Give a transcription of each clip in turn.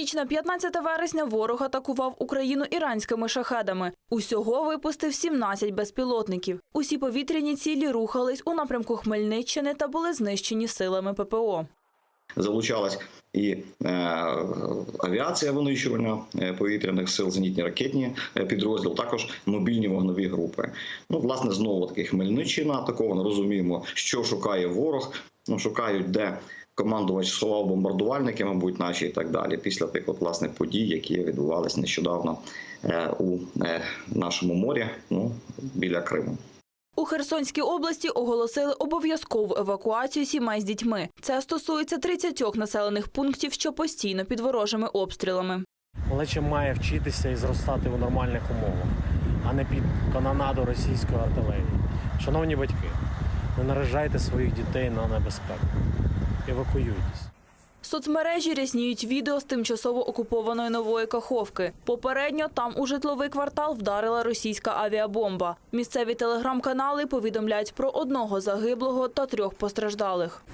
ніч на 15 вересня ворог атакував Україну іранськими шахедами. Усього випустив 17 безпілотників. Усі повітряні цілі рухались у напрямку Хмельниччини та були знищені силами ППО. Залучалась і е, авіація винищування е, повітряних сил, зенітні ракетні е, підрозділ, також мобільні вогнові групи. Ну, власне, знову таки Хмельниччина атакована. Розуміємо, що шукає ворог. Ну, шукають, де командувач сховав бомбардувальники, мабуть, наші і так далі. Після тих от, власне подій, які відбувалися нещодавно е, у е, нашому морі, ну біля Криму. У Херсонській області оголосили обов'язкову евакуацію сімей з дітьми. Це стосується 30 населених пунктів, що постійно під ворожими обстрілами. Малеча має вчитися і зростати в нормальних умовах, а не під канонаду російської артилерії. Шановні батьки, не наражайте своїх дітей на небезпеку. Евакуюйтесь. Соцмережі рясніють відео з тимчасово окупованої нової Каховки. Попередньо там у житловий квартал вдарила російська авіабомба. Місцеві телеграм-канали повідомляють про одного загиблого та трьох постраждалих.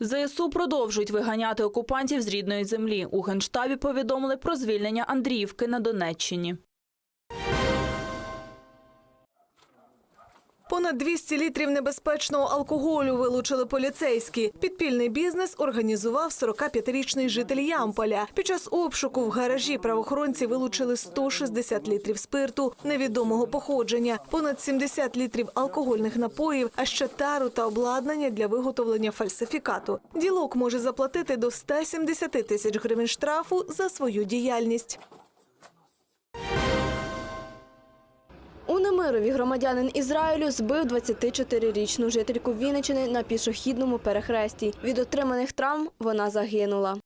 ЗСУ продовжують виганяти окупантів з рідної землі. У генштабі повідомили про звільнення Андріївки на Донеччині. Понад 200 літрів небезпечного алкоголю вилучили поліцейські. Підпільний бізнес організував 45-річний житель Ямполя. Під час обшуку в гаражі правоохоронці вилучили 160 літрів спирту невідомого походження, понад 70 літрів алкогольних напоїв, а ще тару та обладнання для виготовлення фальсифікату. Ділок може заплатити до 170 тисяч гривень штрафу за свою діяльність. У Немирові громадянин Ізраїлю збив 24-річну жительку Вінничини на пішохідному перехресті. Від отриманих травм вона загинула.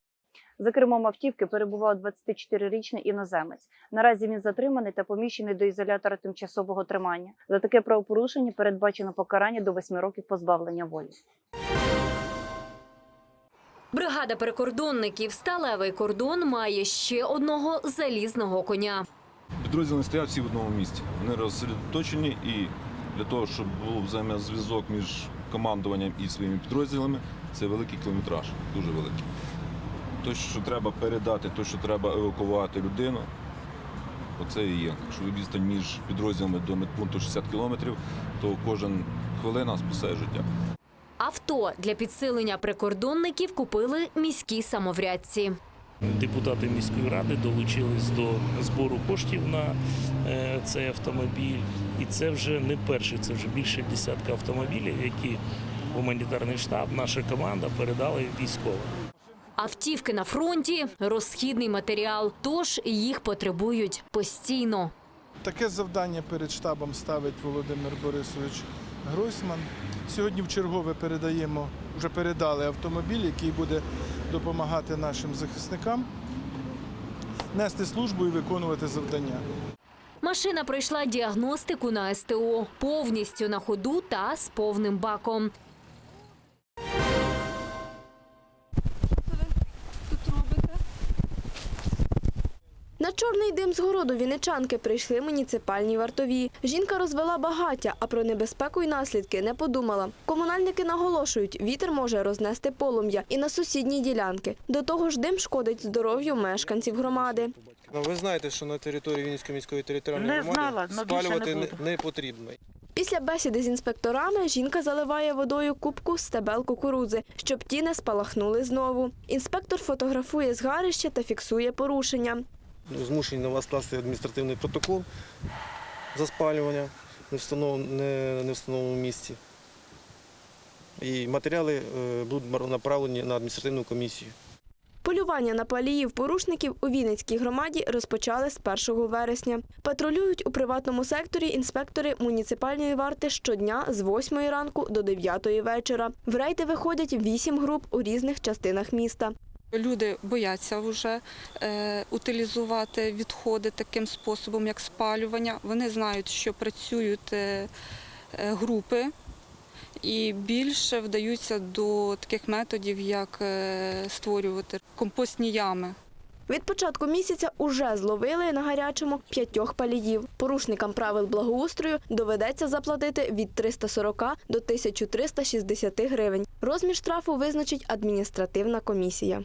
За кермом автівки перебував 24-річний іноземець. Наразі він затриманий та поміщений до ізолятора тимчасового тримання. За таке правопорушення передбачено покарання до 8 років позбавлення волі. Бригада прикордонників Сталевий кордон має ще одного залізного коня. Підрозділи не стоять всі в одному місці. Вони розсередоточені і для того, щоб був взаємозв'язок між командуванням і своїми підрозділами, це великий кілометраж, дуже великий. То, що треба передати, то, що треба евакувати людину, оце і є. Якщо відстань між підрозділами до медпункту 60 кілометрів, то кожен хвилина спасає життя. Авто для підсилення прикордонників купили міські самоврядці. Депутати міської ради долучились до збору коштів на е, цей автомобіль. І це вже не перший, це вже більше десятка автомобілів, які гуманітарний штаб, наша команда передали військовим. Автівки на фронті розхідний матеріал, тож їх потребують постійно. Таке завдання перед штабом ставить Володимир Борисович Гройсман. Сьогодні в чергове передаємо, вже передали автомобіль, який буде допомагати нашим захисникам нести службу і виконувати завдання. Машина пройшла діагностику на СТО повністю на ходу та з повним баком. Чорний дим з городу вінничанки прийшли муніципальні вартові. Жінка розвела багаття, а про небезпеку й наслідки не подумала. Комунальники наголошують, вітер може рознести полум'я і на сусідні ділянки. До того ж, дим шкодить здоров'ю мешканців громади. Ну, ви знаєте, що на території Вінницької міської територіальної громади спалювати не, не потрібно. Після бесіди з інспекторами жінка заливає водою кубку стебел кукурудзи, щоб ті не спалахнули знову. Інспектор фотографує згарище та фіксує порушення. Змушені на вас скласти адміністративний протокол за спалювання не в встанов- не, не в встановленому місці. І матеріали е, будуть направлені на адміністративну комісію. Полювання на паліїв порушників у Вінницькій громаді розпочали з 1 вересня. Патрулюють у приватному секторі інспектори муніципальної варти щодня з 8 ранку до 9 вечора. В рейди виходять 8 груп у різних частинах міста. Люди бояться вже е, утилізувати відходи таким способом, як спалювання. Вони знають, що працюють е, е, групи і більше вдаються до таких методів, як створювати компостні ями. Від початку місяця уже зловили на гарячому п'ятьох паліїв. Порушникам правил благоустрою доведеться заплатити від 340 до 1360 гривень. Розмір штрафу визначить адміністративна комісія.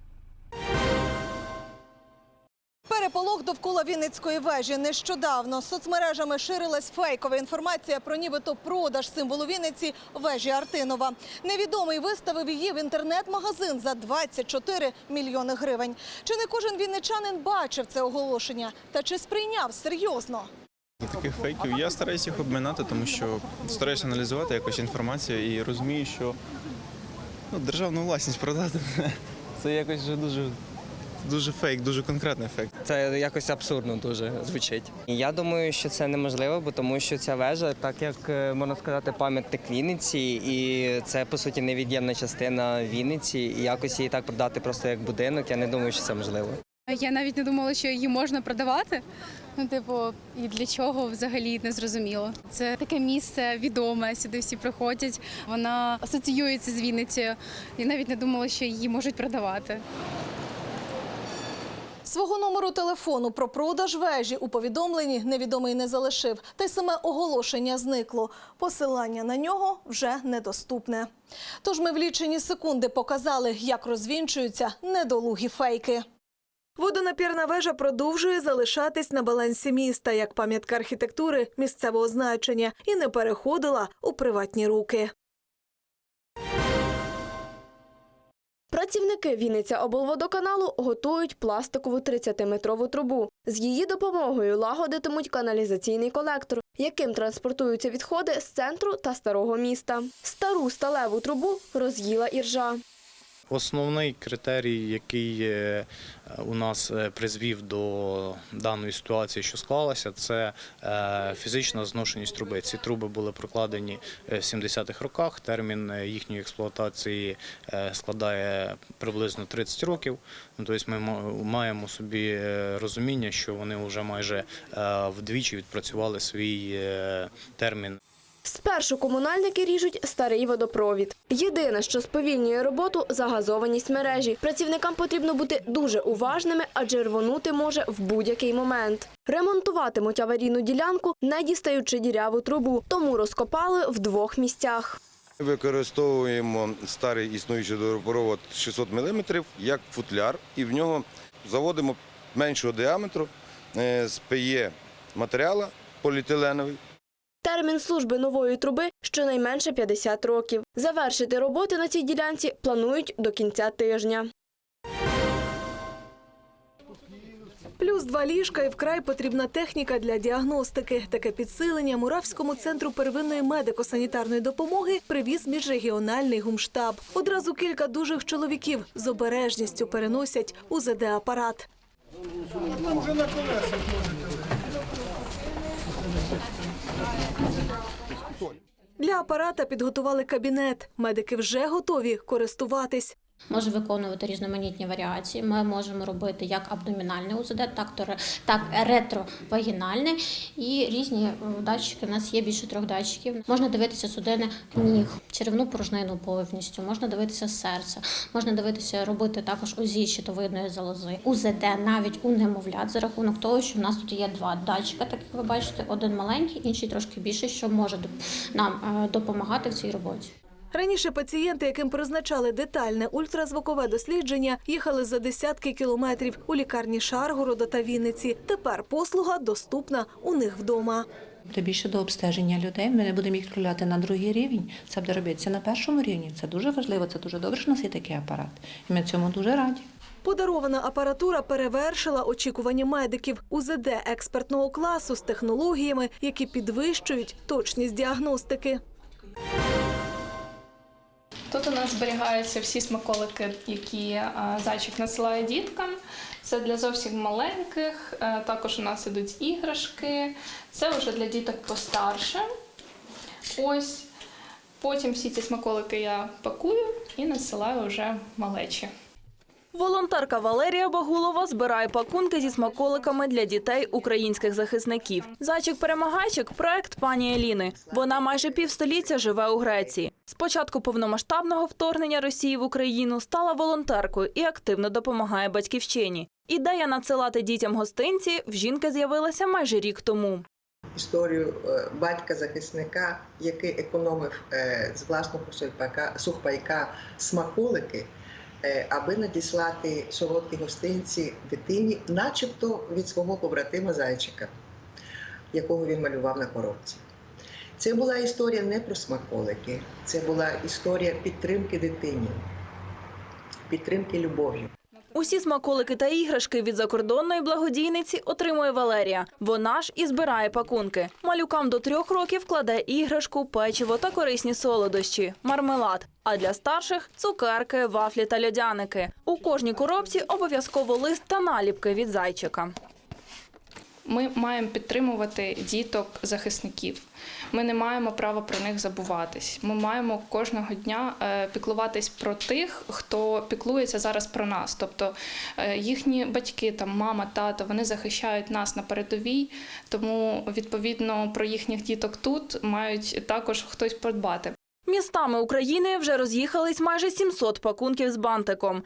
Переполох довкола Вінницької вежі. Нещодавно соцмережами ширилась фейкова інформація про нібито продаж символу Вінниці вежі Артинова. Невідомий виставив її в інтернет-магазин за 24 мільйони гривень. Чи не кожен вінничанин бачив це оголошення? Та чи сприйняв серйозно? Таких фейків я стараюся їх обминати, тому що стараюся аналізувати якось інформацію і розумію, що ну, державну власність продати це якось вже дуже, дуже фейк, дуже конкретний фейк. Це якось абсурдно дуже звучить. Я думаю, що це неможливо, бо тому що ця вежа, так як е, можна сказати, пам'ятник Вінниці, і це по суті невід'ємна частина Вінниці. І якось її так продати просто як будинок. Я не думаю, що це можливо. Я навіть не думала, що її можна продавати. Ну, типу, і для чого взагалі не зрозуміло. Це таке місце відоме, сюди всі приходять. Вона асоціюється з Вінницею. Я навіть не думала, що її можуть продавати. Свого номеру телефону про продаж вежі у повідомленні невідомий не залишив. Та й саме оголошення зникло. Посилання на нього вже недоступне. Тож ми в лічені секунди показали, як розвінчуються недолугі фейки. Водонапірна вежа продовжує залишатись на балансі міста як пам'ятка архітектури місцевого значення і не переходила у приватні руки. Працівники Вінниця облводоканалу готують пластикову 30-метрову трубу. З її допомогою лагодитимуть каналізаційний колектор, яким транспортуються відходи з центру та старого міста. Стару сталеву трубу роз'їла іржа. Основний критерій, який е, у нас е, призвів до даної ситуації, що склалася, це е, фізична зношеність труби. Ці труби були прокладені в 70-х роках. Термін їхньої експлуатації складає приблизно 30 років. Ну, Тобто ми маємо собі розуміння, що вони вже майже вдвічі відпрацювали свій термін. Спершу комунальники ріжуть старий водопровід. Єдине, що сповільнює роботу загазованість мережі. Працівникам потрібно бути дуже уважними, адже рвонути може в будь-який момент. Ремонтуватимуть аварійну ділянку, не дістаючи діряву трубу, тому розкопали в двох місцях. Використовуємо старий існуючий водопровод 600 мм як футляр, і в нього заводимо меншого діаметру е, з ПЄ матеріалу поліетиленовий. Термін служби нової труби щонайменше 50 років. Завершити роботи на цій ділянці планують до кінця тижня. Плюс два ліжка і вкрай потрібна техніка для діагностики. Таке підсилення Муравському центру первинної медико-санітарної допомоги привіз міжрегіональний гумштаб. Одразу кілька дужих чоловіків з обережністю переносять УЗД-апарат. Для апарата підготували кабінет. Медики вже готові користуватись. Може виконувати різноманітні варіації. Ми можемо робити як абдомінальне УЗД, так, так ретровагінальне. І різні е, датчики. У нас є більше трьох датчиків. Можна дивитися судини ніг, черевну порожнину повністю, можна дивитися серце, можна дивитися, робити також УЗІ щитовидної залози, УЗД навіть у немовлят за рахунок того, що в нас тут є два датчика, так як ви бачите, один маленький, інший трошки більший, що може нам е, допомагати в цій роботі. Раніше пацієнти, яким призначали детальне ультразвукове дослідження, їхали за десятки кілометрів у лікарні Шаргорода та Вінниці. Тепер послуга доступна у них вдома. Буде більше до обстеження людей. Ми не будемо їх відправляти на другий рівень. Це буде робитися на першому рівні. Це дуже важливо, це дуже добре, що у нас є такий апарат. І ми цьому дуже раді. Подарована апаратура перевершила очікування медиків УЗД експертного класу з технологіями, які підвищують точність діагностики. Тут у нас зберігаються всі смаколики, які зайчик насилає діткам. Це для зовсім маленьких. Е, Також у нас ідуть іграшки. Це вже для діток постарше. Ось. Потім всі ці смаколики я пакую і насилаю вже малечі. Волонтерка Валерія Багулова збирає пакунки зі смаколиками для дітей українських захисників. Зайчик перемагайчик проект пані Еліни. Вона майже півстоліття живе у Греції. З початку повномасштабного вторгнення Росії в Україну стала волонтеркою і активно допомагає батьківщині. Ідея надсилати дітям гостинці в жінки з'явилася майже рік тому. історію е, батька-захисника, який економив е, з власного сухпайка, сухпайка смаколики, аби надіслати солодкі гостинці дитині, начебто від свого побратима зайчика, якого він малював на коробці. Це була історія не про смаколики, це була історія підтримки дитині, підтримки любов'ю. Усі смаколики та іграшки від закордонної благодійниці отримує Валерія. Вона ж і збирає пакунки. Малюкам до трьох років кладе іграшку, печиво та корисні солодощі, мармелад. А для старших цукерки, вафлі та льодяники. У кожній коробці обов'язково лист та наліпки від зайчика. Ми маємо підтримувати діток захисників. Ми не маємо права про них забуватись. Ми маємо кожного дня е, піклуватись про тих, хто піклується зараз про нас. Тобто е, їхні батьки, там мама, тато, вони захищають нас на передовій, тому відповідно про їхніх діток тут мають також хтось подбати. Містами України вже роз'їхались майже 700 пакунків з бантиком.